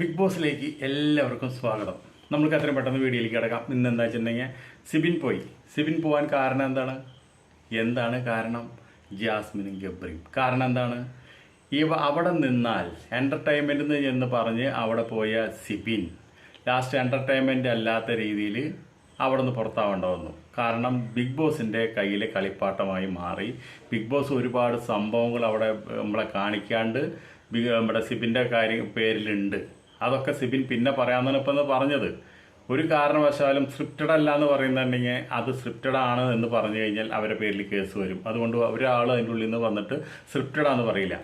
Big ബോസിലേക്ക് എല്ലാവർക്കും സ്വാഗതം. നമുക്ക് അത്രയും പെട്ടെന്ന് വീഡിയോയിലേക്ക് കിടക്കാം. ഇന്ന് എന്താ വെച്ചിട്ടുണ്ടെങ്കിൽ സിബിൻ പോയി. സിബിൻ പോകാൻ കാരണം എന്താണ്? എന്താണ് കാരണം? ജാസ്മിനും ഗബ്രിയും. കാരണം എന്താണ്? ഇവ അവിടെ നിന്നാൽ എന്റർടൈൻമെന്റ് എന്ന് പറഞ്ഞ് അവിടെ പോയ സിബിൻ ലാസ്റ്റ് എന്റർടൈൻമെന്റ് അല്ലാത്ത രീതിയിൽ അവിടെ നിന്ന് പുറത്താവേണ്ട വന്നു. കാരണം ബിഗ് ബോസിന്റെ കയ്യിലെ കളിപ്പാട്ടമായി മാറി. ബിഗ് ബോസ് ഒരുപാട് സംഭവങ്ങൾ അവിടെ നമ്മളെ കാണിക്കാണ്ട് നമ്മുടെ സിബിന്റെ കാര്യം പേരിലുണ്ട്. അതൊക്കെ സിബിൻ പിന്നെ പറയാമെന്നാണ് ഇപ്പം പറഞ്ഞത്. ഒരു കാരണവശാലും സ്ക്രിപ്റ്റഡ് അല്ല എന്ന് പറയുന്നുണ്ടെങ്കിൽ അത് സ്ക്രിപ്റ്റഡ് ആണ് എന്ന് പറഞ്ഞു കഴിഞ്ഞാൽ അവരുടെ പേരിൽ കേസ് വരും. അതുകൊണ്ട് ഒരാൾ അതിന്റെ ഉള്ളിൽ നിന്ന് വന്നിട്ട് സ്ക്രിപ്റ്റഡ് ആണെന്ന് പറയില്ല.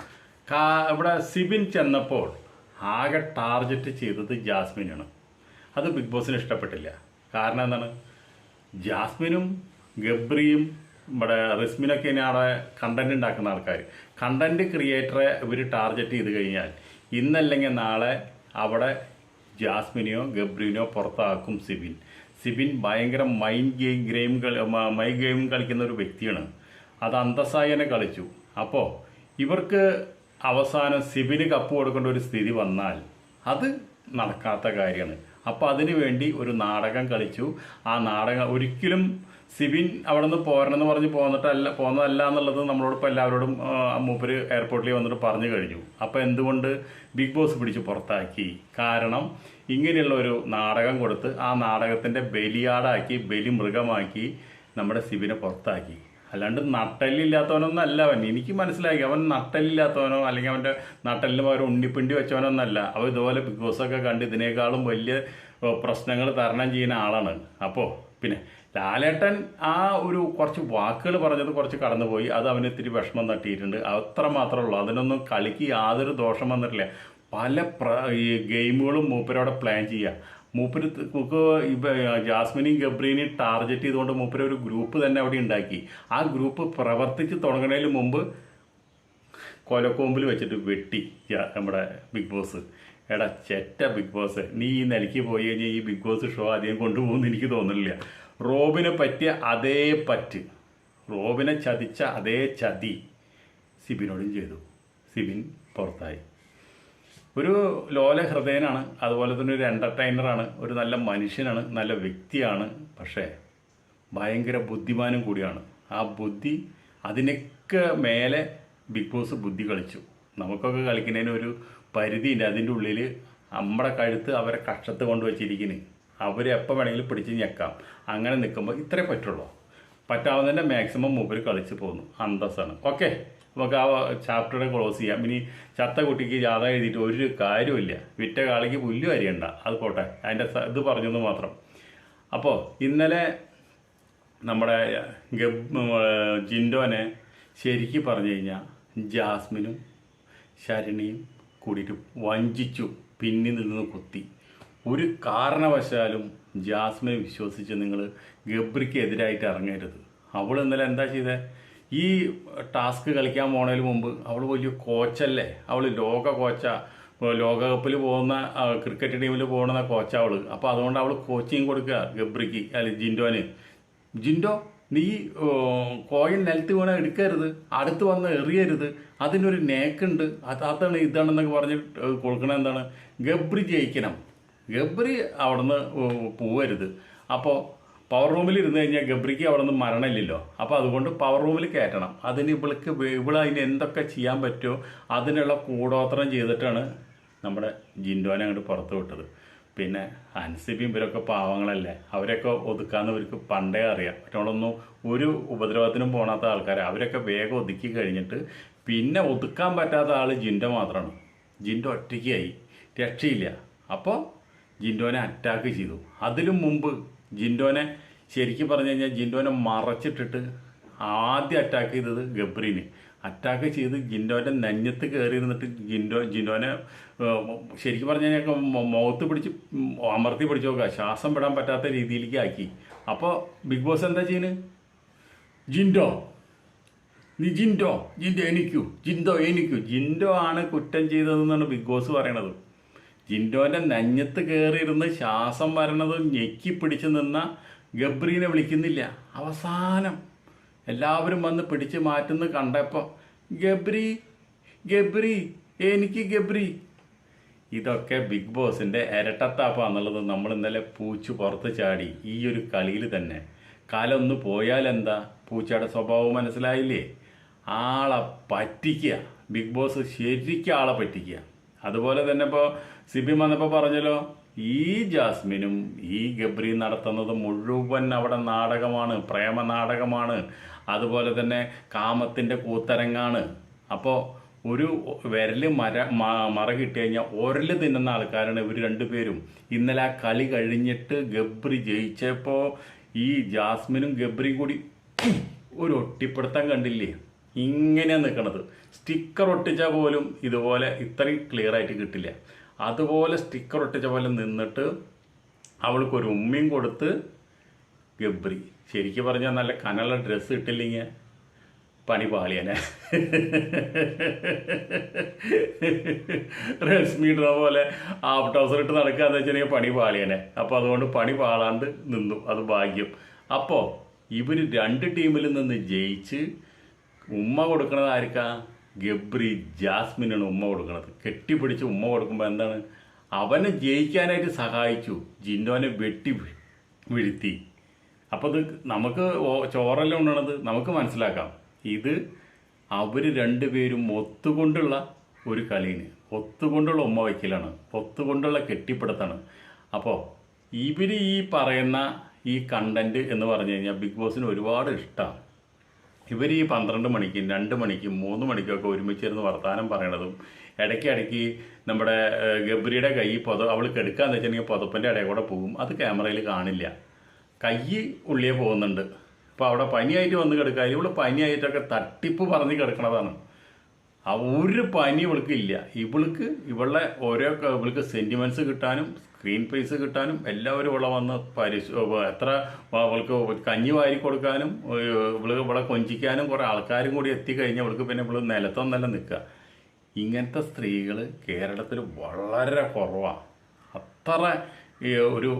കാ ഇവിടെ സിബിൻ ചെന്നപ്പോൾ ആകെ ടാർജറ്റ് ചെയ്തത് ജാസ്മിനാണ്. അത് ബിഗ് ബോസിന് ഇഷ്ടപ്പെട്ടില്ല. കാരണം എന്താണ്? ജാസ്മിനും ഗബ്രിയും ഇവിടെ റിസ്മിനൊക്കെയാണ് അവിടെ കണ്ടന്റ് ഉണ്ടാക്കുന്ന ആൾക്കാർ കണ്ടന്റ് ക്രിയേറ്ററെ ഇവർ ടാർജറ്റ് ചെയ്ത് കഴിഞ്ഞാൽ ഇന്നല്ലെങ്കിൽ നാളെ അവിടെ ജാസ്മിനെയോ ഗബ്രീനോ പുറത്താക്കും സിബിൻ. സിബിൻ ഭയങ്കര മൈൻഡ് ഗെയിം ഗ്രെയിം കളി മൈൻഡ് ഗെയിം കളിക്കുന്ന ഒരു വ്യക്തിയാണ്. അത് അന്തസ്സായി തന്നെ കളിച്ചു. അപ്പോൾ ഇവർക്ക് അവസാനം സിബിന് കപ്പ് കൊടുക്കേണ്ട ഒരു സ്ഥിതി വന്നാൽ അത് നടക്കാത്ത കാര്യമാണ്. അപ്പോൾ അതിനു വേണ്ടി ഒരു നാടകം കളിച്ചു. ആ നാടകം ഒരിക്കലും സിബിൻ അവിടെ നിന്ന് പോരണമെന്ന് പറഞ്ഞ് പോന്നിട്ടല്ല പോന്നതല്ല എന്നുള്ളത് നമ്മളോട് ഇപ്പോൾ എല്ലാവരോടും മൂപ്പര് എയർപോർട്ടിൽ വന്നിട്ട് പറഞ്ഞു കഴിഞ്ഞു. അപ്പോൾ എന്തുകൊണ്ട് ബിഗ് ബോസ് പിടിച്ച് പുറത്താക്കി? കാരണം ഇങ്ങനെയുള്ള ഒരു നാടകം കൊടുത്ത് ആ നാടകത്തിന്റെ ബലിയാടാക്കി ബലി മൃഗമാക്കി നമ്മുടെ സിബിനെ പുറത്താക്കി. അല്ലാണ്ട് നട്ടലില്ലാത്തവനൊന്നും അല്ല അവൻ. എനിക്ക് മനസ്സിലായി. അവൻ നട്ടലില്ലാത്തവനോ അല്ലെങ്കിൽ അവന്റെ നട്ടലിന് പകരം ഉണ്ണിപ്പിണ്ടി വെച്ചവനൊന്നല്ല. അവൻ ഇതുപോലെ ബിഗ് ബോസ് ഒക്കെ കണ്ട് ഇതിനേക്കാളും വലിയ പ്രശ്നങ്ങൾ തരണം ചെയ്യുന്ന ആളാണ്. അപ്പോൾ പിന്നെ ലാലേട്ടൻ ആ ഒരു കുറച്ച് വാക്കുകൾ പറഞ്ഞത് കുറച്ച് കടന്നുപോയി. അത് അവന് ഇത്തിരി വിഷമം തട്ടിയിട്ടുണ്ട്. അത്ര മാത്രമേ ഉള്ളൂ. അതിനൊന്നും കളിക്ക് യാതൊരു ദോഷം വന്നിട്ടില്ല. പല പ്ര ഈ ഗെയിമുകളും മൂപ്പരോടെ പ്ലാൻ ചെയ്യുക മൂപ്പര് ജാസ്മിനെയും ഗബ്രീനെയും ടാർഗറ്റ് ചെയ്തുകൊണ്ട് മൂപ്പര് ഒരു ഗ്രൂപ്പ് തന്നെ അവിടെ ഉണ്ടാക്കി. ആ ഗ്രൂപ്പ് പ്രവർത്തിച്ച് തുടങ്ങുന്നതിന് മുമ്പ് കൊലക്കോമ്പിൽ വെച്ചിട്ട് വെട്ടി നമ്മുടെ ബിഗ് ബോസ്. എടാ ചെറ്റ ബിഗ് ബോസ്. നീ ഈ നിലയ്ക്ക് പോയി കഴിഞ്ഞാൽ ഈ ബിഗ് ബോസ് ഷോ അധികം കൊണ്ടുപോകുമെന്ന് എനിക്ക് തോന്നുന്നില്ല. റോബിനെ പറ്റിയ അതേ പറ്റ്. റോബിനെ ചതിച്ച അതേ ചതി സിബിനോടും ചെയ്തു. സിബിൻ പുറത്തായി. ഒരു ലോല ഹൃദയനാണ് അതുപോലെ തന്നെ ഒരു എന്റർടൈനറാണ് ഒരു നല്ല മനുഷ്യനാണ് നല്ല വ്യക്തിയാണ് പക്ഷേ ഭയങ്കര ബുദ്ധിമാനും കൂടിയാണ്. ആ ബുദ്ധി അതിനൊക്കെ മേലെ ബിഗ് ബോസ് ബുദ്ധി കളിച്ചു. നമുക്കൊക്കെ കളിക്കുന്നതിന് ഒരു പരിധിയില്ല. അതിന്റെ ഉള്ളിൽ നമ്മുടെ കഴുത്ത് അവരെ കഷ്ടത്ത് കൊണ്ട് വെച്ചിരിക്കുന്നു. അവരെ എപ്പോൾ വേണമെങ്കിലും പിടിച്ച് ഞെക്കാം. അങ്ങനെ നിൽക്കുമ്പോൾ ഇത്രേ പറ്റുള്ളൂ. പറ്റാവുന്നതിന്റെ മാക്സിമം മൂപ്പർ കളിച്ച് പോകുന്നു അന്തസ്സാണ്. ഓക്കെ നമുക്ക് ആ ചാപ്റ്ററുടെ ക്ലോസ് ചെയ്യാം. ഇനി ചത്ത കുട്ടിക്ക് ജാഥ എഴുതിയിട്ട് ഒരു കാര്യമില്ല വിറ്റ കാളിക്ക് പുല്ല് അരിയണ്ട. അത് പോട്ടെ. അതിന്റെ ഇത് പറഞ്ഞെന്ന് മാത്രം. അപ്പോൾ ഇന്നലെ നമ്മുടെ ഗബ് ജിൻഡോനെ ശരിക്കും പറഞ്ഞു കഴിഞ്ഞാൽ ജാസ്മിനും ശരണിയും കൂടിയിട്ട് വഞ്ചിച്ചു. പിന്നിൽ നിന്ന് കുത്തി. ഒരു കാരണവശാലും ജാസ്മിനെ വിശ്വസിച്ച് നിങ്ങൾ ഗബ്രിക്ക് എതിരായിട്ട് ഇറങ്ങരുത് അവൾ ഇന്നലെ എന്താ ചെയ്തത് ഈ ടാസ്ക് കളിക്കാൻ പോണതിന് മുമ്പ് അവൾ വലിയ കോച്ചല്ലേ? അവൾ ലോക കോച്ച. ലോകകപ്പിൽ പോകുന്ന ക്രിക്കറ്റ് ടീമിൽ പോകുന്ന കോച്ച അവൾ. അപ്പോൾ അതുകൊണ്ട് അവൾ കോച്ചിങ് കൊടുക്കുക ഗബ്രിക്ക് അല്ലെ ജിൻഡോന്. ജിൻഡോ നീ കോയിൻ നിലത്ത് വീണ എടുക്കരുത്. അടുത്ത് വന്ന് എറിയരുത്. അതിനൊരു നേക്കുണ്ട്. അത് അതാണ് ഇതാണെന്നൊക്കെ പറഞ്ഞ് കൊടുക്കണ എന്താണ്? ഗബ്രി ജയിക്കണം. ഗബ്രി അവിടുന്ന് പോവരുത്. അപ്പോൾ പവർ റൂമിൽ ഇരുന്ന് കഴിഞ്ഞാൽ ഗബ്രിക്ക് അവിടെ നിന്ന് മരണമില്ലല്ലോ. അപ്പോൾ അതുകൊണ്ട് പവർ റൂമിൽ കയറ്റണം. അതിന് ഇവൾക്ക് ഇവൾ അതിന് എന്തൊക്കെ ചെയ്യാൻ പറ്റുമോ അതിനുള്ള കൂടോത്രം ചെയ്തിട്ടാണ് നമ്മുടെ ജിൻഡോനെ അങ്ങോട്ട് പുറത്ത് വിട്ടത്. പിന്നെ അൻസിബിയും ഇവരൊക്കെ പാവങ്ങളല്ലേ. അവരൊക്കെ ഒതുക്കാന്ന് ഇവർക്ക് പണ്ടേ അറിയാം. മറ്റവളൊന്നും ഒരു ഉപദ്രവത്തിനും പോകാത്ത ആൾക്കാരെ. അവരൊക്കെ വേഗം ഒതുക്കി കഴിഞ്ഞിട്ട് പിന്നെ ഒതുക്കാൻ പറ്റാത്ത ആൾ ജിൻഡോ മാത്രമാണ് ജിൻഡോ ഒറ്റയ്ക്കായി. രക്ഷയില്ല. അപ്പോൾ ജിൻഡോനെ അറ്റാക്ക് ചെയ്തു. അതിലും മുമ്പ് ജിൻഡോനെ ശരിക്കും പറഞ്ഞു കഴിഞ്ഞാൽ ജിൻഡോനെ മറച്ചിട്ടിട്ട് ആദ്യം അറ്റാക്ക് ചെയ്തത് ഗബ്രീന്. അറ്റാക്ക് ചെയ്ത് ജിൻഡോന്റെ നെഞ്ഞത്ത് കയറി ഇരുന്നിട്ട് ജിൻഡോ ജിൻഡോനെ ശരിക്കും പറഞ്ഞു കഴിഞ്ഞാൽ മുഖത്ത് പിടിച്ച് അമർത്തി പിടിച്ച് നോക്കുക. ശ്വാസം വിടാൻ പറ്റാത്ത രീതിയിലേക്ക് ആക്കി. അപ്പോൾ ബിഗ് ബോസ് എന്താ ചെയ്യുന്നത് ജിൻഡോ നീ ജിൻഡോ ജിൻഡോ എനിക്കു ജിൻഡോ എനിക്കു. ജിൻഡോ ആണ് കുറ്റം ചെയ്തതെന്നാണ് ബിഗ് ബോസ് പറയണത്. ജിൻഡോന്റെ നെഞ്ഞത്ത് കയറിയിരുന്ന് ശ്വാസം വരണത് ഞെക്കി പിടിച്ചു നിന്ന ഗബ്രീനെ വിളിക്കുന്നില്ല. അവസാനം എല്ലാവരും വന്ന് പിടിച്ചു മാറ്റുന്ന കണ്ടപ്പോൾ ഗബ്രി ഗബ്രി എനിക്ക് ഗബ്രി. ഇതൊക്കെ ബിഗ് ബോസിന്റെ ഇരട്ടത്താപ്പ എന്നുള്ളത് നമ്മൾ ഇന്നലെ പൂച്ചു പുറത്ത് ചാടി ഈ ഒരു കളിയിൽ തന്നെ. കാലൊന്ന് പോയാലെന്താ? പൂച്ചയുടെ സ്വഭാവം മനസ്സിലായില്ലേ? ആളെ പറ്റിക്കുക. ബിഗ് ബോസ് ശരിക്കും ആളെ പറ്റിക്കുക. അതുപോലെ തന്നെ ഇപ്പോൾ സിബി വന്നപ്പോൾ പറഞ്ഞല്ലോ ഈ ജാസ്മിനും ഈ ഗബ്രി നടത്തുന്നത് മുഴുവൻ അവിടെ നാടകമാണ് പ്രേമ നാടകമാണ്. അതുപോലെ തന്നെ കാമത്തിന്റെ കൂത്തരങ്ങാണ്. അപ്പോൾ ഒരു വിരൽ മര മറ കിട്ടി കഴിഞ്ഞാൽ ഒരൽ തിന്നുന്ന ആൾക്കാരാണ് ഇവർ രണ്ടുപേരും. ഇന്നലെ ആ കളി കഴിഞ്ഞിട്ട് ഗബ്രി ജയിച്ചപ്പോൾ ഈ ജാസ്മിനും ഗബ്രിയും കൂടി ഒരു ഒട്ടിപ്പിടുത്തം കണ്ടില്ലേ? ഇങ്ങനെയാണ് നിൽക്കുന്നത് സ്റ്റിക്കർ ഒട്ടിച്ചാൽ പോലും ഇതുപോലെ ഇത്രയും ക്ലിയർ ആയിട്ട് കിട്ടില്ല. അതുപോലെ സ്റ്റിക്കർ ഒട്ടിച്ച പോലെ നിന്നിട്ട് അവൾക്കൊരു ഉമ്മയും കൊടുത്ത് ഗബ്രി ശരിക്കും പറഞ്ഞാൽ നല്ല കനുള്ള ഡ്രസ്സ് ഇട്ടില്ലെങ്കിൽ പണി പാളിയനെ. രശ്മി ഇടുന്ന പോലെ ഹാഫ് ടൗസർ ഇട്ട് നടക്കാന്ന് വെച്ചിട്ടുണ്ടെങ്കിൽ പണി പാളിയനെ. അപ്പോൾ അതുകൊണ്ട് പണി പാളാണ്ട് നിന്നു. അത് ഭാഗ്യം. അപ്പോൾ ഇവർ രണ്ട് ടീമിൽ നിന്ന് ജയിച്ച് ഉമ്മ കൊടുക്കുന്നത് ഗബ്രി ജാസ്മിനാണ് ഉമ്മ കൊടുക്കുന്നത് കെട്ടിപ്പിടിച്ച് ഉമ്മ കൊടുക്കുമ്പോൾ എന്താണ്? അവനെ ജയിക്കാനായിട്ട് സഹായിച്ചു. ജിൻഡോനെ വെട്ടി വീഴ്ത്തി. അപ്പോൾ ഇത് നമുക്ക് ചോറെല്ലാം ഉണ്ടണത് നമുക്ക് മനസ്സിലാക്കാം. ഇത് അവർ രണ്ടുപേരും ഒത്തുകൊണ്ടുള്ള ഒരു കളിയാണ്. ഒത്തുകൊണ്ടുള്ള ഉമ്മ വയ്ക്കലാണ് ഒത്തുകൊണ്ടുള്ള കെട്ടിപ്പിടുത്താണ്. അപ്പോൾ ഇവർ ഈ പറയുന്ന ഈ കണ്ടന്റ് എന്ന് പറഞ്ഞു കഴിഞ്ഞാൽ ബിഗ് ബോസിന് ഒരുപാട് ഇഷ്ടമാണ് ഇവർ ഈ പന്ത്രണ്ട് മണിക്കും രണ്ട് മണിക്കും മൂന്ന് മണിക്കൊക്കെ ഒരുമിച്ചിരുന്ന് വർത്തമാനം പറയണതും ഇടയ്ക്കിടയ്ക്ക് നമ്മുടെ ഗബ്രിയുടെ കൈ പൊത അവൾ കെടുക്കാന്ന് വെച്ചിട്ടുണ്ടെങ്കിൽ പുതപ്പിന്റെ ഇടയിൽ കൂടെ പോകും. അത് ക്യാമറയിൽ കാണില്ല. കൈ ഉള്ളിയെ പോകുന്നുണ്ട്. അപ്പോൾ അവിടെ പനിയായിട്ട് വന്ന് കിടക്കുക ഇവൾ പനിയായിട്ടൊക്കെ തട്ടിപ്പ് പറഞ്ഞ് കിടക്കണതാണ്. ഒരു പനി ഇവൾക്ക് ഇല്ല. ഇവൾക്ക് ഇവളുടെ ഓരോ ഇവൾക്ക് സെന്റിമെന്റ്സ് കിട്ടാനും സ്ക്രീൻ പീസ് കിട്ടാനും എല്ലാവരും ഇവിടെ വന്ന് പരിശ എത്ര അവൾക്ക് കഞ്ഞി വാരി കൊടുക്കാനും ഇവൾ ഇവിടെ കൊഞ്ചിക്കാനും കുറേ ആൾക്കാരും കൂടി എത്തിക്കഴിഞ്ഞാൽ അവൾക്ക് പിന്നെ ഇവൾ നിലത്തൊന്നല്ല നിൽക്കുക. ഇങ്ങനത്തെ സ്ത്രീകൾ കേരളത്തിൽ വളരെ കുറവാണ് അത്ര ഒരു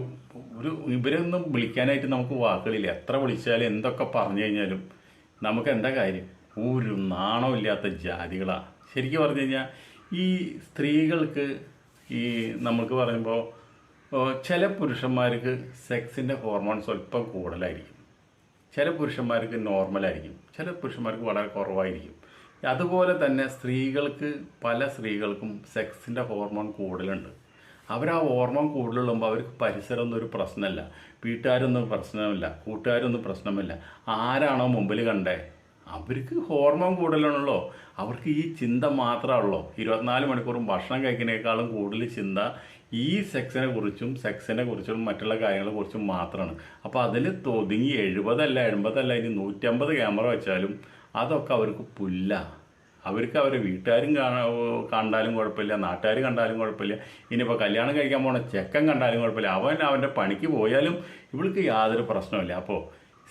ഒരു ഇവരൊന്നും വിളിക്കാനായിട്ട് നമുക്ക് വാക്കുകളില്ല. എത്ര വിളിച്ചാലും എന്തൊക്കെ പറഞ്ഞു കഴിഞ്ഞാലും നമുക്ക് എന്താ കാര്യം? ഒരു നാണമില്ലാത്ത ജാതികളാണ് ശരിക്കും പറഞ്ഞു കഴിഞ്ഞാൽ ഈ സ്ത്രീകൾക്ക് ഈ നമുക്ക് പറയുമ്പോൾ ചില പുരുഷന്മാർക്ക് സെക്സിന്റെ ഹോർമോൺ സ്വല്പം കൂടുതലായിരിക്കും. ചില പുരുഷന്മാർക്ക് നോർമലായിരിക്കും ചില പുരുഷന്മാർക്ക് വളരെ കുറവായിരിക്കും. അതുപോലെ തന്നെ സ്ത്രീകൾക്ക് പല സ്ത്രീകൾക്കും സെക്സിന്റെ ഹോർമോൺ കൂടുതലുണ്ട്. അവർ ആ ഹോർമോൺ കൂടുതലുമ്പോൾ അവർക്ക് പരിസരമൊന്നും ഒരു പ്രശ്നമല്ല. വീട്ടുകാരൊന്നും പ്രശ്നമില്ല. കൂട്ടുകാരൊന്നും പ്രശ്നമില്ല. ആരാണോ മുമ്പിൽ കണ്ടേ? അവർക്ക് ഹോർമോൺ കൂടുതലാണല്ലോ. അവർക്ക് ഈ ചിന്ത മാത്രമാണല്ലോ ഇരുപത്തിനാല് മണിക്കൂറും ഭക്ഷണം കഴിക്കുന്നതിനേക്കാളും കൂടുതൽ ചിന്ത ഈ സെക്സിനെ കുറിച്ചും സെക്സിനെ കുറിച്ചും മറ്റുള്ള കാര്യങ്ങളെ കുറിച്ചും മാത്രമാണ് അപ്പോൾ അതിൽ ഒതുങ്ങി എഴുപതല്ല എൺപതല്ല ഇനി നൂറ്റമ്പത് ക്യാമറ വെച്ചാലും അതൊക്കെ അവർക്ക് പുല്ല. അവർക്ക് അവരെ വീട്ടുകാരും കാണാ കണ്ടാലും കുഴപ്പമില്ല നാട്ടുകാർ കണ്ടാലും കുഴപ്പമില്ല. ഇനിയിപ്പോൾ കല്യാണം കഴിക്കാൻ പോണ ചെക്കൻ കണ്ടാലും കുഴപ്പമില്ല. അവൻ അവന്റെ പണിക്ക് പോയാലും ഇവൾക്ക് യാതൊരു പ്രശ്നമില്ല അപ്പോൾ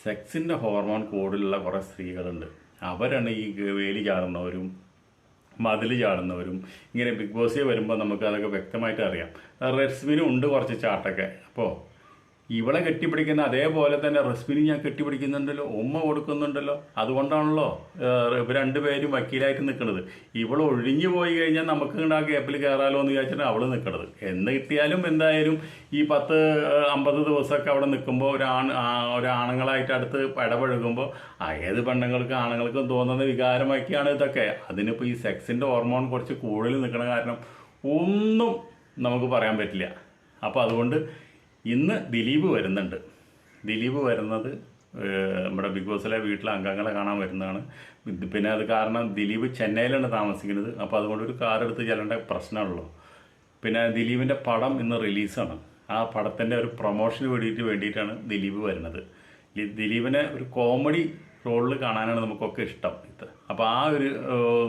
സെക്സിന്റെ ഹോർമോൺ കൂടുതലുള്ള കുറേ സ്ത്രീകളുണ്ട്. അവരാണ് ഈ വേലി ചാടുന്നവരും മതിൽ ചാടുന്നവരും ഇങ്ങനെ ബിഗ് ബോസിൽ വരുമ്പോൾ നമുക്ക് അതൊക്കെ വ്യക്തമായിട്ട് അറിയാം. റെസ്മിനും ഉണ്ട് കുറച്ച് ചാട്ടൊക്കെ. അപ്പോൾ ഇവളെ കെട്ടിപ്പിടിക്കുന്ന അതേപോലെ തന്നെ റെസ്മിനും ഞാൻ കെട്ടിപ്പിടിക്കുന്നുണ്ടല്ലോ ഉമ്മ കൊടുക്കുന്നുണ്ടല്ലോ. അതുകൊണ്ടാണല്ലോ ഇവർ രണ്ടുപേരും വക്കീലായിട്ട് നിൽക്കുന്നത് ഇവൾ ഒഴിഞ്ഞു പോയി കഴിഞ്ഞാൽ നമുക്ക് ആ ഗ്യാപ്പിൽ കയറാലോ എന്ന് വിചാരിച്ചിട്ടാണ് അവൾ നിൽക്കുന്നത് എന്ന് കിട്ടിയാലും എന്തായാലും ഈ പത്ത് അമ്പത് ദിവസമൊക്കെ അവിടെ നിൽക്കുമ്പോൾ ഒരാൺ ഒരാണുങ്ങളായിട്ട് അടുത്ത് ഇടപഴകുമ്പോൾ ഏത് പെണ്ണുങ്ങൾക്ക് ആണുങ്ങൾക്കും തോന്നുന്ന വികാരമൊക്കെയാണ് ഇതൊക്കെ. അതിനിപ്പോൾ ഈ സെക്സിന്റെ ഹോർമോൺ കുറച്ച് കൂടുതൽ നിൽക്കുന്ന കാരണം ഒന്നും നമുക്ക് പറയാൻ പറ്റില്ല. അപ്പോൾ അതുകൊണ്ട് ഇന്ന് ദിലീപ് വരുന്നുണ്ട്. ദിലീപ് വരുന്നത് നമ്മുടെ ബിഗ് ബോസിലെ വീട്ടിലെ അംഗങ്ങളെ കാണാൻ വരുന്നതാണ്. പിന്നെ അത് കാരണം ദിലീപ് ചെന്നൈയിലാണ് താമസിക്കുന്നത്. അപ്പോൾ അതുകൊണ്ട് ഒരു കാർ എടുത്ത് ചെല്ലേണ്ട പ്രശ്നമുള്ളൂ. പിന്നെ ദിലീപിന്റെ പടം ഇന്ന് റിലീസാണ്. ആ പടത്തിന്റെ ഒരു പ്രൊമോഷന് വേണ്ടിയിട്ട് വേണ്ടിയിട്ടാണ് ദിലീപ് വരുന്നത്. ദിലീപിനെ ഒരു കോമഡി റോളിൽ കാണാനാണ് നമുക്കൊക്കെ ഇഷ്ടം. ഇത് അപ്പോൾ ആ ഒരു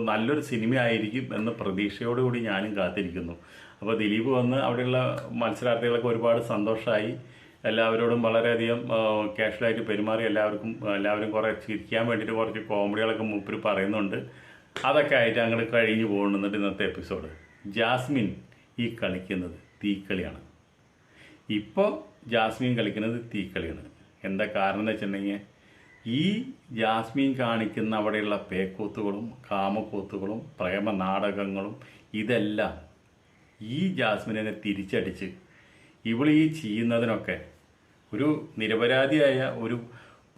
നല്ലൊരു സിനിമ ആയിരിക്കും എന്ന പ്രതീക്ഷയോടുകൂടി ഞാനും കാത്തിരിക്കുന്നു. അപ്പോൾ ദിലീപ് വന്ന് അവിടെയുള്ള മത്സരാർത്ഥികളൊക്കെ ഒരുപാട് സന്തോഷമായി എല്ലാവരോടും വളരെയധികം കാഷ്വലായിട്ട് പെരുമാറി. എല്ലാവർക്കും എല്ലാവരും കുറേ ചിരിക്കാൻ വേണ്ടിയിട്ട് കുറച്ച് കോമഡികളൊക്കെ മൂപ്പര് പറയുന്നുണ്ട്. അതൊക്കെ ആയിട്ട് അങ്ങോട്ട് കഴിഞ്ഞു പോകുന്നുണ്ട് ഇന്നത്തെ എപ്പിസോഡ്. ജാസ്മിൻ ഈ കളിക്കുന്നത് തീക്കളിയാണ്. ഇപ്പോൾ ജാസ്മിൻ കളിക്കുന്നത് തീക്കളിയാണ്. എന്താ കാരണം എന്ന് വെച്ചിട്ടുണ്ടെങ്കിൽ ഈ ജാസ്മിൻ കാണിക്കുന്ന അവിടെയുള്ള പേക്കൂത്തുകളും കാമക്കൂത്തുകളും പ്രേമ നാടകങ്ങളും ഇതെല്ലാം ഈ ജാസ്മിനെ തിരിച്ചടിച്ച് ഇവൾ ഈ ചെയ്യുന്നതിനൊക്കെ ഒരു നിരപരാധിയായ ഒരു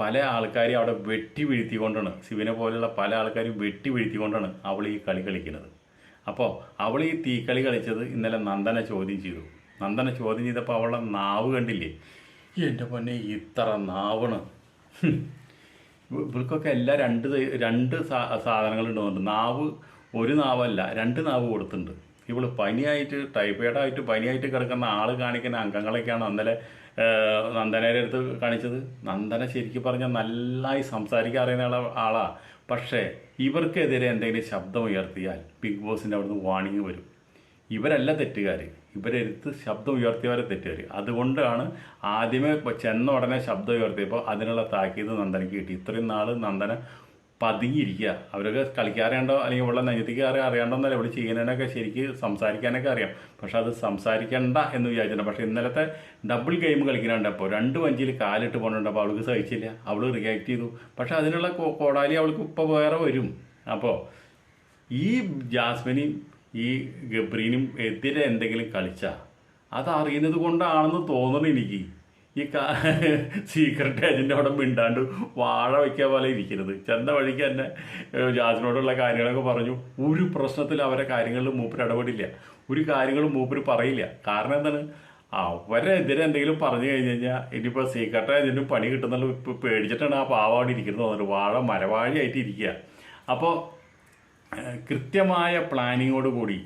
പല ആൾക്കാരെയും അവിടെ വെട്ടി വീഴ്ത്തിക്കൊണ്ടാണ് ശിവനെ പോലെയുള്ള പല ആൾക്കാരും വെട്ടി വീഴ്ത്തിക്കൊണ്ടാണ് അവൾ ഈ കളി കളിക്കുന്നത്. അപ്പോൾ അവൾ ഈ തീക്കളി കളിച്ചത് ഇന്നലെ നന്ദനെ ചോദ്യം ചെയ്തു. നന്ദനെ ചോദ്യം ചെയ്തപ്പോൾ അവളുടെ നാവ് കണ്ടില്ലേ? എന്റെ പൊന്നെ ഇത്ര നാവണ്. ഇവർക്കൊക്കെ എല്ലാ രണ്ട് രണ്ട് സാ സാധനങ്ങളുണ്ടോ നാവ് ഒരു നാവല്ല രണ്ട് നാവ് കൊടുത്തിട്ടുണ്ട്. ഇവൾ പനിയായിട്ട് ടൈഫോയിഡായിട്ട് പനിയായിട്ട് കിടക്കുന്ന ആൾ കാണിക്കുന്ന അംഗങ്ങളൊക്കെയാണ് അന്നലെ നന്ദനയുടെ അടുത്ത് കാണിച്ചത്? നന്ദന ശരിക്കും പറഞ്ഞാൽ നന്നായി സംസാരിക്കാൻ അറിയുന്ന ആളാ- ആളാ. പക്ഷേ ഇവർക്കെതിരെ എന്തെങ്കിലും ശബ്ദം ഉയർത്തിയാൽ ബിഗ് ബോസിന്റെ അവിടുന്ന് വാണിങ് വരും. ഇവരല്ല തെറ്റുകാർ ഇവരെടുത്ത് ശബ്ദം ഉയർത്തിയവരെ തെറ്റുകാർ അതുകൊണ്ടാണ് ആദ്യമേ ചെന്ന ഉടനെ ശബ്ദം ഉയർത്തിയപ്പോൾ അതിനുള്ള താക്കീത് നന്ദനയ്ക്ക് കിട്ടി. ഇത്രയും നാൾ നന്ദന പതുങ്ങിയിരിക്കുക അവരൊക്കെ കളിക്കാറിയാണ്ടോ അല്ലെങ്കിൽ ഉള്ള നെഞ്ഞത്തിക്ക് അറിയാം അറിയാണ്ടോന്നല്ല ഇവിടെ ചെയ്യുന്നതിനൊക്കെ ശരിക്ക് സംസാരിക്കാനൊക്കെ അറിയാം. പക്ഷെ അത് സംസാരിക്കണ്ട എന്ന് വിചാരിച്ചിട്ടുണ്ട്. പക്ഷേ ഇന്നലത്തെ ഡബിൾ ഗെയിം കളിക്കുന്നുണ്ടപ്പോൾ രണ്ട് വഞ്ചിയിൽ കാലിട്ട് പോകുന്നുണ്ടപ്പോൾ അവൾക്ക് സഹിച്ചില്ല. അവൾ റിയാക്ട് ചെയ്തു. പക്ഷെ അതിനുള്ള കോടാലി അവൾക്ക് ഇപ്പോൾ വേറെ വരും. അപ്പോൾ ഈ ജാസ്മിനും ഈ ഗബ്രീനും എതിരെ എന്തെങ്കിലും കളിച്ചാൽ അത് അറിയുന്നത് കൊണ്ടാണെന്ന് തോന്നുന്നു എനിക്ക്. ഈ സീക്രട്ട് ഏജന്റ് അവിടെ മിണ്ടാണ്ട് വാഴ വയ്ക്കുക പോലെ ഇരിക്കുന്നത് ചെന്ന വഴിക്ക് തന്നെ ജാസിനോടുള്ള കാര്യങ്ങളൊക്കെ പറഞ്ഞു. ഒരു പ്രശ്നത്തിൽ അവരെ കാര്യങ്ങളിൽ മൂപ്പര് ഇടപെടില്ല. ഒരു കാര്യങ്ങളും മൂപ്പര് പറയില്ല. കാരണം എന്താണ്? അവരെതിരെ എന്തെങ്കിലും പറഞ്ഞു കഴിഞ്ഞ് കഴിഞ്ഞാൽ ഇനിയിപ്പോൾ സീക്രട്ട് ഏജന്റും പണി കിട്ടുന്നുള്ള ഇപ്പോൾ പേടിച്ചിട്ടാണ് ആ പാവാടി ഇരിക്കുന്നത് തോന്നുന്നത് വാഴ മരവാഴിയായിട്ട് ഇരിക്കുക. അപ്പോൾ കൃത്യമായ പ്ലാനിങ്ങോട് കൂടി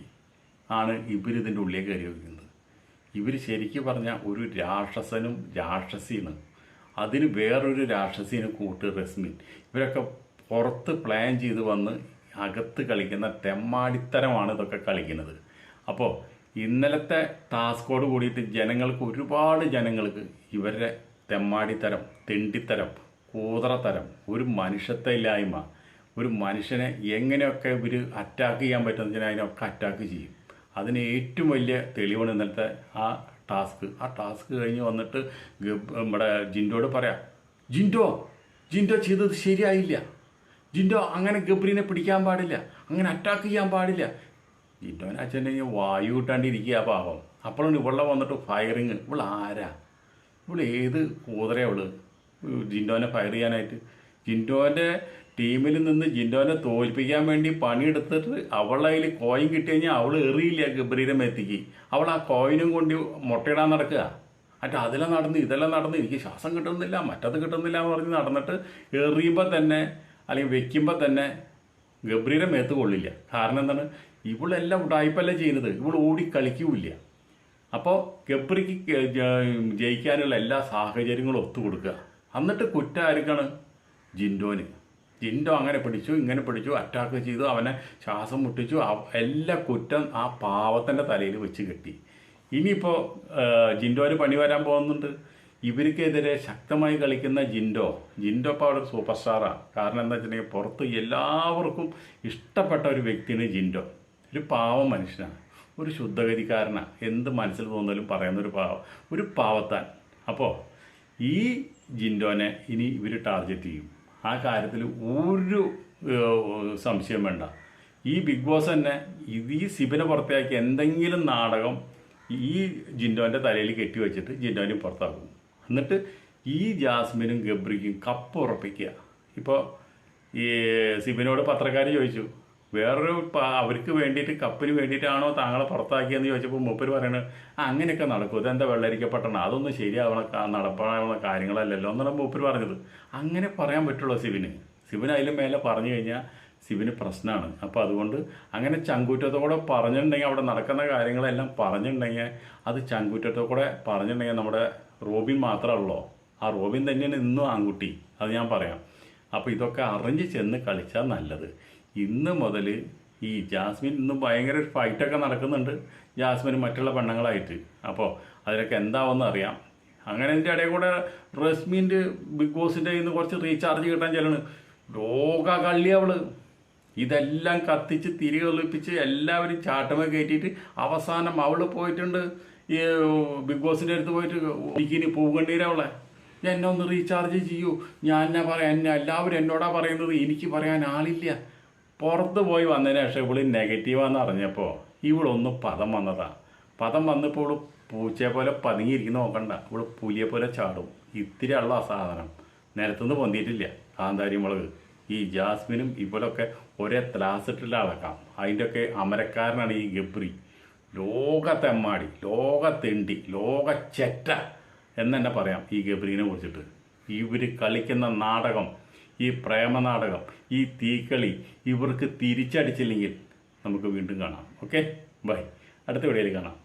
ആണ് ഇവരിതിന്റെ ഉള്ളിലേക്ക് കയറി വയ്ക്കുന്നത്. ഇവർ ശരിക്കും പറഞ്ഞാൽ ഒരു രാക്ഷസനും രാക്ഷസിയാണ്. അതിന് വേറൊരു രാക്ഷസിന് കൂട്ട് റസ്മിൻ. ഇവരൊക്കെ പുറത്ത് പ്ലാൻ ചെയ്ത് വന്ന് അകത്ത് കളിക്കുന്ന തെമ്മാടിത്തരമാണ് ഇതൊക്കെ കളിക്കുന്നത്. അപ്പോൾ ഇന്നലത്തെ ടാസ്കോട് കൂടിയിട്ട് ജനങ്ങൾക്ക് ഒരുപാട് ജനങ്ങൾക്ക് ഇവരുടെ തെമ്മാടിത്തരം തെണ്ടിത്തരം കൂതറത്തരം ഒരു മനുഷ്യത്വമില്ലായ്മ ഒരു മനുഷ്യനെ എങ്ങനെയൊക്കെ ഇവർ അറ്റാക്ക് ചെയ്യാൻ പറ്റുന്നതിന് അതിനൊക്കെ അറ്റാക്ക് ചെയ്യും. അതിന് ഏറ്റവും വലിയ തെളിവാണ് ഇന്നലത്തെ ആ ടാസ്ക്. ആ ടാസ്ക് കഴിഞ്ഞ് വന്നിട്ട് നമ്മുടെ ജിൻഡോട് പറയാം ജിൻഡോ ജിൻഡോ ചെയ്തത് ശരിയായില്ല. ജിൻഡോ അങ്ങനെ ഗബ്രീനെ പിടിക്കാൻ പാടില്ല. അങ്ങനെ അറ്റാക്ക് ചെയ്യാൻ പാടില്ല. ജിൻഡോനെ അച്ഛനെങ്കിൽ വായു കിട്ടാണ്ടിരിക്കുക പാവം. അപ്പോഴാണ് ഇവളെ വന്നിട്ട് ഫയറിങ് ഇവൾ ആരാ ഇവൾ ഏത് കൂതറയാ അവൾ ജിൻഡോനെ ഫയർ ചെയ്യാനായിട്ട്. ജിൻഡോന്റെ ടീമിൽ നിന്ന് ജിൻഡോനെ തോൽപ്പിക്കാൻ വേണ്ടി പണിയെടുത്തിട്ട് അവളെ കയ്യിൽ കോയിൻ കിട്ടി കഴിഞ്ഞാൽ അവൾ എറിയില്ല ഗബ്രീരം എത്തിക്ക് അവൾ ആ കോയിനും കൊണ്ട് മുട്ടയിടാൻ നടക്കുക. മറ്റേ അതെല്ലാം നടന്ന് ഇതെല്ലാം നടന്ന് എനിക്ക് ശ്വാസം കിട്ടുന്നില്ല മറ്റത് കിട്ടുന്നില്ല എന്ന് പറഞ്ഞ് നടന്നിട്ട് എറിയുമ്പോൾ തന്നെ അല്ലെങ്കിൽ വെക്കുമ്പോൾ തന്നെ ഗബ്രീരം മേത്ത് കൊള്ളില്ല. കാരണം എന്താണ്? ഇവളെല്ലാം ഉടായ്പല്ല ചെയ്യുന്നത്? ഇവൾ ഓടി കളിക്കൂല്ല. അപ്പോൾ ഗബ്രിക്ക് ജയിക്കാനുള്ള എല്ലാ സാഹചര്യങ്ങളും ഒത്തുകൊടുക്കുക. എന്നിട്ട് കുറ്റം ആർക്കാണ്? ജിൻഡോന്. ജിൻഡോ അങ്ങനെ പിടിച്ചു ഇങ്ങനെ പിടിച്ചു അറ്റാക്ക് ചെയ്തു അവനെ ശ്വാസം മുട്ടിച്ചു എല്ലാ കുറ്റം ആ പാവത്തിന്റെ തലയിൽ വെച്ച് കെട്ടി. ഇനിയിപ്പോൾ ജിൻഡോന് പണി വരാൻ പോകുന്നുണ്ട്. ഇവർക്കെതിരെ ശക്തമായി കളിക്കുന്ന ജിൻഡോ ജിൻഡോ ഇപ്പോൾ അവിടെ സൂപ്പർ സ്റ്റാറാണ് കാരണം എന്താ വെച്ചിട്ടുണ്ടെങ്കിൽ പുറത്ത് എല്ലാവർക്കും ഇഷ്ടപ്പെട്ട ഒരു വ്യക്തിയാണ് ജിൻഡോ. ഒരു പാവം മനുഷ്യനാണ്. ഒരു ശുദ്ധഗതിക്കാരനാണ്. എന്ത് മനസ്സിൽ തോന്നലും പറയുന്ന ഒരു പാവം ഒരു പാവത്താൻ. അപ്പോൾ ഈ ജിൻഡോനെ ഇനി ഇവർ ടാർഗറ്റ് ചെയ്യും. ആ കാര്യത്തിൽ ഒരു സംശയം വേണ്ട. ഈ ബിഗ് ബോസ് തന്നെ ഈ സിബിനെ പുറത്താക്കി എന്തെങ്കിലും നാടകം ഈ ജിൻഡോന്റെ തലയിൽ കെട്ടി വെച്ചിട്ട് ജിൻഡോനെ പുറത്താക്കും. എന്നിട്ട് ഈ ജാസ്മിനും ഗബ്രിക്കും കപ്പ് ഉറപ്പിക്കുക. ഇപ്പോൾ ഈ സിബിനോട് പത്രക്കാർ ചോദിച്ചു വേറൊരു അവർക്ക് വേണ്ടിയിട്ട് കപ്പിന് വേണ്ടിയിട്ടാണോ താങ്കളെ പുറത്താക്കിയെന്ന് ചോദിച്ചപ്പോൾ മൂപ്പര് പറയണത് "ആ, അങ്ങനെയൊക്കെ നടക്കും. ഇതെന്താ വെള്ളരിക്കപ്പെട്ടണം അതൊന്നും ശരിയാവണ നടപ്പാവണ കാര്യങ്ങളല്ലല്ലോ എന്നാണ് മൂപ്പര് പറഞ്ഞത്. അങ്ങനെ പറയാൻ പറ്റുള്ളൂ സിബിന്. സിബിന് അതിലും മേലെ പറഞ്ഞു കഴിഞ്ഞാൽ സിബിന് പ്രശ്നമാണ്. അപ്പോൾ അതുകൊണ്ട് അങ്ങനെ ചങ്കൂറ്റത്തോടെ പറഞ്ഞിട്ടുണ്ടെങ്കിൽ അവിടെ നടക്കുന്ന കാര്യങ്ങളെല്ലാം പറഞ്ഞിട്ടുണ്ടെങ്കിൽ അത് ചങ്കൂറ്റത്തോടെ പറഞ്ഞിട്ടുണ്ടെങ്കിൽ നമ്മുടെ റോബിൻ മാത്രമല്ലോ ആ റോബിൻ തന്നെയാണ് ഇന്നും ആൺകുട്ടി. അത് ഞാൻ പറയാം. അപ്പോൾ ഇതൊക്കെ അറിഞ്ഞ് ചെന്ന് കളിച്ചാൽ നല്ലത്. ഇന്ന് മുതൽ ഈ ജാസ്മിൻ ഇന്ന് ഭയങ്കര ഫൈറ്റൊക്കെ നടക്കുന്നുണ്ട്. ജാസ്മിൻ മറ്റുള്ള പെണ്ണുങ്ങളായിട്ട്. അപ്പോൾ അതിനൊക്കെ എന്താവെന്ന് അറിയാം. അങ്ങനെ എന്റെ ഇടയിൽ കൂടെ റസ്മിന്റെ ബിഗ് ബോസിന്റെ ഇന്ന് കുറച്ച് റീചാർജ് കിട്ടാൻ ചെല്ലണ്. ലോക കള്ളി അവൾ. ഇതെല്ലാം കത്തിച്ച് തിരികെ ഒളിപ്പിച്ച് എല്ലാവരും ചാട്ടമേ കയറ്റിയിട്ട് അവസാനം അവൾ പോയിട്ടുണ്ട്. ഈ ബിഗ് ബോസിന്റെ അടുത്ത് പോയിട്ട് എനിക്കിനി പൂകണ്ടീര അവളെ. എന്നെ ഒന്ന് റീചാർജ് ചെയ്യൂ. ഞാൻ എന്നാ പറയാം എന്നെ എല്ലാവരും എന്നോടാ പറയുന്നത്. എനിക്ക് പറയാൻ ആളില്ല. പുറത്ത് പോയി വന്നതിന് ശേഷം ഇവൾ നെഗറ്റീവാന്ന് അറിഞ്ഞപ്പോൾ ഇവളൊന്ന് പദം വന്നതാ. പദം വന്നപ്പോൾ ഇവൾ പൂച്ചയെ പോലെ പതുങ്ങിയിരിക്കുന്ന നോക്കണ്ട. ഇവിടെ പുലിയെ പോലെ ചാടും. ഇത്തിരി ഉള്ള അസാധനം. സാധനം നിലത്തുനിന്ന് പൊന്തിയിട്ടില്ല. കാന്താരി മുളക്. ഈ ജാസ്മിനും ഇവളൊക്കെ ഒരേ ത്ലാസിട്ടുള്ള അളക്കാം അതിന്റെയൊക്കെ അമരക്കാരനാണ് ഈ ഗബ്രി. ലോകത്തെമ്മാടി ലോകത്തെണ്ടി ലോക ചെറ്റ എന്ന് തന്നെ പറയാം ഈ ഗബ്രീനെ കുറിച്ചിട്ട്. ഇവർ കളിക്കുന്ന നാടകം ഈ പ്രേമനാടകം ഈ തീക്കളി ഇവർക്ക് തിരിച്ചടിച്ചില്ലെങ്കിൽ നമുക്ക് വീണ്ടും കാണാം. ഓക്കെ ബൈ അടുത്ത വീഡിയോയിൽ കാണാം.